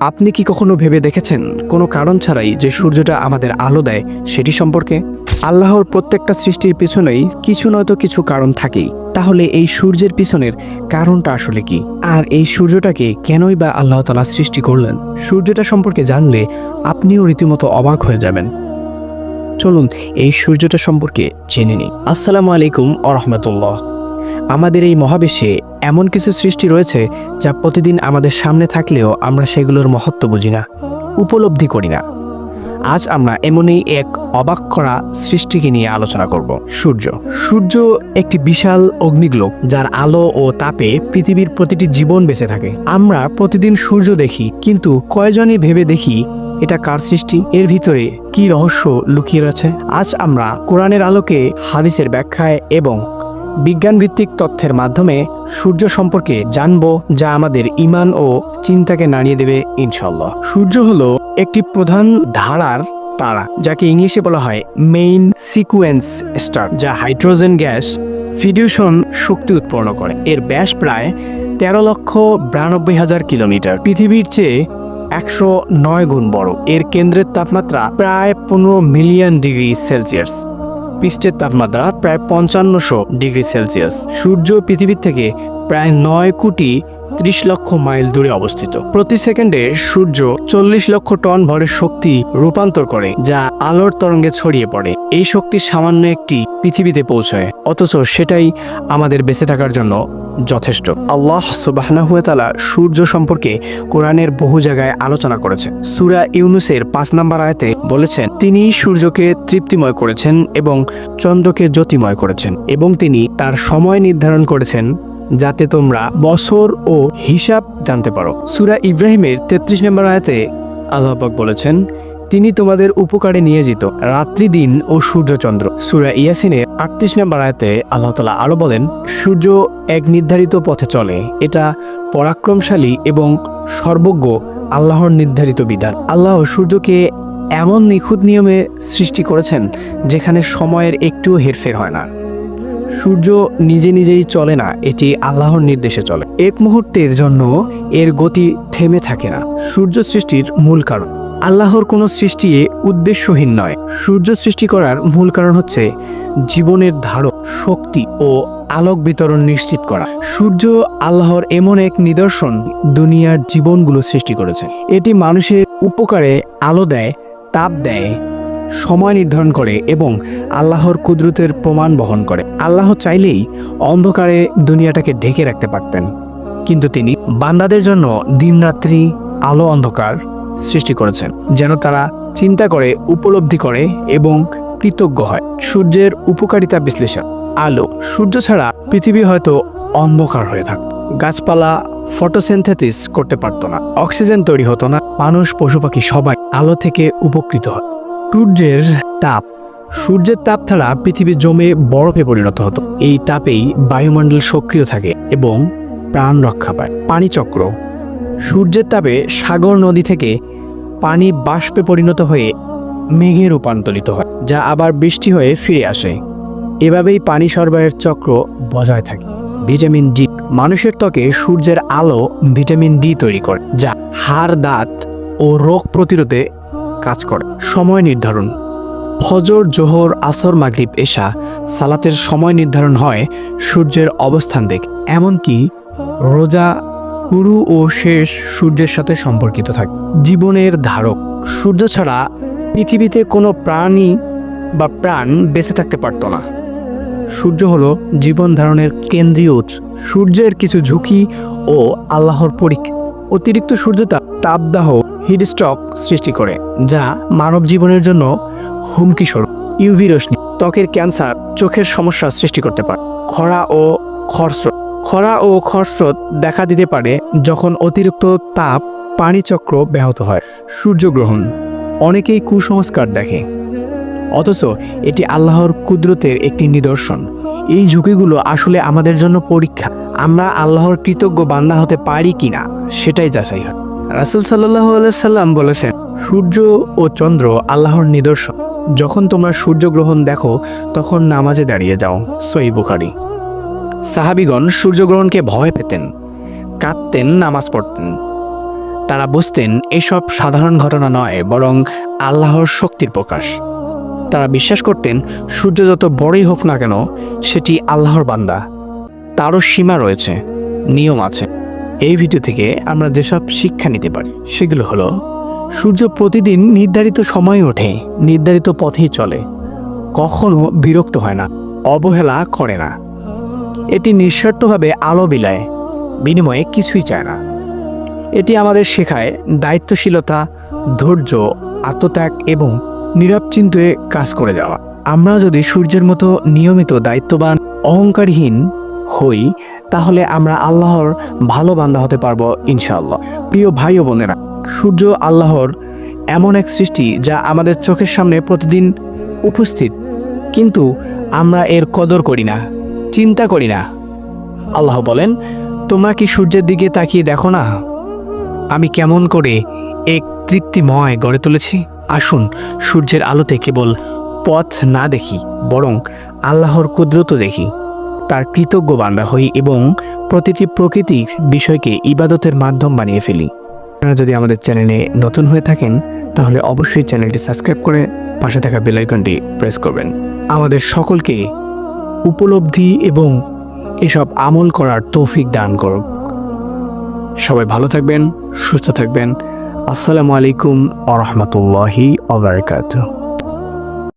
আপনি কি কখনো ভেবে দেখেছেন কোনো কারণ ছাড়াই যে সূর্যটা আমাদের আলো দেয় সেটি সম্পর্কে? আল্লাহর প্রত্যেকটা সৃষ্টির পিছনেই কিছু নয়তো কিছু কারণ থাকেই। তাহলে এই সূর্যের পিছনের কারণটা আসলে কি? আর এই সূর্যটাকে কেনই বা আল্লাহ তালা সৃষ্টি করলেন? সূর্যটা সম্পর্কে জানলে আপনিও রীতিমতো অবাক হয়ে যাবেন। চলুন এই সূর্যটা সম্পর্কে জেনে নিই। আসসালামু আলাইকুম আরহামতুল্লাহ আমাদের এই মহাবিশ্বে এমন কিছু সৃষ্টি রয়েছে যা প্রতিদিন আমাদের সামনে থাকলেও আমরা সেগুলোর মহত্ব বুঝি না, উপলব্ধি করি না। আজ আমরা এমনই এক অবাক করা সৃষ্টিকে নিয়ে আলোচনা করব। সূর্য। সূর্য একটি বিশাল অগ্নিগ্লোক যার আলো ও তাপে পৃথিবীর প্রতিটি জীবন বেঁচে থাকে। আমরা প্রতিদিন সূর্য দেখি, কিন্তু কয়জনই ভেবে দেখি এটা কার সৃষ্টি? এর ভিতরে কি রহস্য লুকিয়ে রয়েছে? আজ আমরা কোরআনের আলোকে হাদিসের ব্যাখ্যায় এবং বিজ্ঞান ভিত্তিক তথ্যের মাধ্যমে সূর্য সম্পর্কে জানব যা আমাদের ইমান ও চিন্তাকে নাড়িয়ে দেবে ইনশাল্লাহ সূর্য হলো একটি প্রধান ধারার তারা, যাকে ইংলিশে বলা হয় মেইন সিকুয়েন্স স্টার যা হাইড্রোজেন গ্যাস ফিডিউশন শক্তি উৎপন্ন করে। এর ব্যাস প্রায় তেরো লক্ষ বিরানব্বই হাজার কিলোমিটার। পৃথিবীর চেয়ে একশো নয় গুণ বড়। এর কেন্দ্রের তাপমাত্রা প্রায় পনেরো মিলিয়ন ডিগ্রি সেলসিয়াস। পৃষ্ঠের তাপমাত্রা প্রায় পঞ্চান্নশো ডিগ্রি সেলসিয়াস। সূর্য পৃথিবীর থেকে প্রায় নয় কোটি ত্রিশ লক্ষ মাইল দূরে অবস্থিত। প্রতি সেকেন্ডে সূর্য চল্লিশ লক্ষ টন ভরের শক্তি রূপান্তর করে, যা আলোর তরঙ্গে ছড়িয়ে পড়ে। এই শক্তি সামান্য একটি পৃথিবীতে পৌঁছয়, অথচ সেটাই আমাদের বেঁচে থাকার জন্য যথেষ্ট। আল্লাহ সুবাহনাহুয়াতালা সূর্য সম্পর্কে কোরআনের বহু জায়গায় আলোচনা করেছে সুরা ইউনুসের পাঁচ নম্বর আয়তে বলেছেন, তিনি সূর্যকে তৃপ্তিময় করেছেন এবং চন্দ্রকে জ্যোতিময় করেছেন এবং তিনি তার সময় নির্ধারণ করেছেন যাতে তোমরা বছর ও হিসাব জানতে পারো। সুরা ইব্রাহিমের তেত্রিশ নম্বর আয়াতে আল্লাহবাক বলেছেন, তিনি তোমাদের উপকারে নিয়োজিত রাত্রি, দিন ও সূর্যচন্দ্র সুরা ইয়াসিনের আটত্রিশ নম্বর আয়াতে আল্লাহ তালা আরও বলেন, সূর্য এক নির্ধারিত পথে চলে। এটা পরাক্রমশালী এবং সর্বজ্ঞ আল্লাহর নির্ধারিত বিধান। আল্লাহ সূর্যকে এমন নিখুঁত নিয়মে সৃষ্টি করেছেন যেখানে সময়ের একটুও হেরফের হয় না। সূর্য নিজে নিজেই চলে না, এটি আল্লাহর নির্দেশে চলে। এক মুহূর্তের জন্য এর গতি থেমে থাকে না, সূর্য সৃষ্টির মূল কারণ। আল্লাহর কোনো সৃষ্টি উদ্দেশ্যহীন নয়। সূর্য সৃষ্টি করার মূল কারণ হচ্ছে জীবনের ধারক, শক্তি ও আলোক বিতরণ নিশ্চিত করা। সূর্য আল্লাহর এমন এক নিদর্শন দুনিয়ার জীবনগুলো সৃষ্টি করেছে। এটি মানুষের উপকারে আলো দেয় তাপ দেয়, সময় নির্ধারণ করে এবং আল্লাহর কুদরতের প্রমাণ বহন করে। আল্লাহ চাইলেই অন্ধকারে দুনিয়াটাকে ঢেকে রাখতে পারতেন। কিন্তু তিনি বান্দাদের জন্য দিনরাত্রি আলো অন্ধকার সৃষ্টি করেছেন, যেন তারা চিন্তা করে, উপলব্ধি করে এবং কৃতজ্ঞ হয়। সূর্যের উপকারিতা বিশ্লেষণ। আলো, সূর্য ছাড়া পৃথিবী হয়তো অন্ধকার হয়ে থাকত গাছপালা ফটোসিনথেসিস করতে পারতো না। অক্সিজেন তৈরি হতো না। মানুষ, পশু পাখি সবাই আলো থেকে উপকৃত হয়। সূর্যের তাপ। সূর্যের তাপ ছাড়া পৃথিবী জমে বরফে পরিণত হতো। এই তাপেই বায়ুমণ্ডল সক্রিয় থাকে এবং প্রাণ রক্ষা পায়। পানিচক্র সূর্যের তাপে সাগর নদী থেকে পানি বাষ্পে পরিণত হয়ে মেঘে রূপান্তরিত হয়, যা আবার বৃষ্টি হয়ে ফিরে আসে। এভাবেই পানি সরবরাহের চক্র বজায় থাকে। Vitamin D. মানুষের ত্বকে সূর্যের আলো ভিটামিন ডি তৈরি করে, যা হাড়, দাঁত ও রোগ প্রতিরোধে কাজ করে। সময় নির্ধারণ। ফজর, জোহর, আসর, মাগরিব, এশা সালাতের সময় নির্ধারণ হয় সূর্যের অবস্থান দেখে এমনকি রোজা শুরু ও শেষ সূর্যের সাথে সম্পর্কিত থাকে। জীবনের ধারক। সূর্য ছাড়া পৃথিবীতে কোনো প্রাণী বা প্রাণ বেঁচে থাকতে পারত না। সূর্য হলো জীবন ধারণের কেন্দ্রীয় উৎস। সূর্যের কিছু ঝুঁকি ও আল্লাহর পরীক্ষা অতিরিক্ত সূর্যতাপ তাপদাহ হিটস্ট্রক সৃষ্টি করে, যা মানব জীবনের জন্য হুমকি স্বরূপ। ইউভি রশ্মি, ত্বকের ক্যান্সার, চোখের সমস্যা সৃষ্টি করতে পারে। খরা ও খরস্রোত। খরা ও খরস্রোত দেখা দিতে পারে যখন অতিরিক্ত তাপ পানিচক্র ব্যাহত হয়। সূর্যগ্রহণ, অনেকেই কুসংস্কার দেখে। অথচ এটি আল্লাহর কুদরতের একটি নিদর্শন। এই ঝুঁকিগুলো আসলে আমাদের জন্য পরীক্ষা। আমরা আল্লাহর কৃতজ্ঞ বান্দা হতে পারি কিনা, সেটাই যাচাই হয়। রাসুল সাল্লাহ সাল্লাম বলেছেন, সূর্য ও চন্দ্র আল্লাহর নিদর্শন। যখন তোমরা সূর্যগ্রহণ দেখো, তখন নামাজে দাঁড়িয়ে যাও, সই বুখারি। সাহাবিগণ সূর্যগ্রহণকে ভয় পেতেন, কাঁদতেন, নামাজ পড়তেন। তারা বুঝতেন, এসব সাধারণ ঘটনা নয়, বরং আল্লাহর শক্তির প্রকাশ। তারা বিশ্বাস করতেন, সূর্য যত বড়ই হোক না কেন, সেটি আল্লাহর বান্দা। তারও সীমা রয়েছে, নিয়ম আছে। এই ভিডিও থেকে আমরা যেসব শিক্ষা নিতে পারি, সেগুলো হলো, সূর্য প্রতিদিন নির্ধারিত সময়ে ওঠে, নির্ধারিত পথেই চলে, কখনো বিরক্ত হয় না, অবহেলা করে না। এটি নিঃস্বার্থভাবে আলো বিলায়, বিনিময়ে কিছুই চায় না। এটি আমাদের শেখায় দায়িত্বশীলতা, ধৈর্য, আত্মত্যাগ এবং নীরব চিন্তে কাজ করে যাওয়া। আমরা যদি সূর্যের মতো নিয়মিত দায়িত্ববান, অহংকারহীন হই, তাহলে আমরা আল্লাহর ভালো বান্দা হতে পারব, ইনশাআল্লাহ। প্রিয় ভাই ও বোনেরা, সূর্য আল্লাহর এমন এক সৃষ্টি যা আমাদের চোখের সামনে প্রতিদিন উপস্থিত, কিন্তু আমরা এর কদর করি না, চিন্তা করি না। আল্লাহ বলেন, তোমরা কি সূর্যের দিকে তাকিয়ে দেখো না? আমি কেমন করে এক তৃপ্তিময় গড়ে তুলেছি? আসুন, সূর্যের আলোতে কেবল পথ না দেখি, বরং আল্লাহর কুদরত দেখি। তার কৃতজ্ঞ বান্দা হই এবং প্রতিটি প্রকৃতির বিষয়কে ইবাদতের মাধ্যম বানিয়ে ফেলি। আপনারা যদি আমাদের চ্যানেলে নতুন হয়ে থাকেন, তাহলে অবশ্যই চ্যানেলটি সাবস্ক্রাইব করে পাশে থাকা বেল আইকনটি প্রেস করবেন। আমাদের সকলকে উপলব্ধি এবং এসব আমল করার তৌফিক দান করুক সবাই ভালো থাকবেন, সুস্থ থাকবেন। আসসালামু আলাইকুম আ রহমতুল্লাহি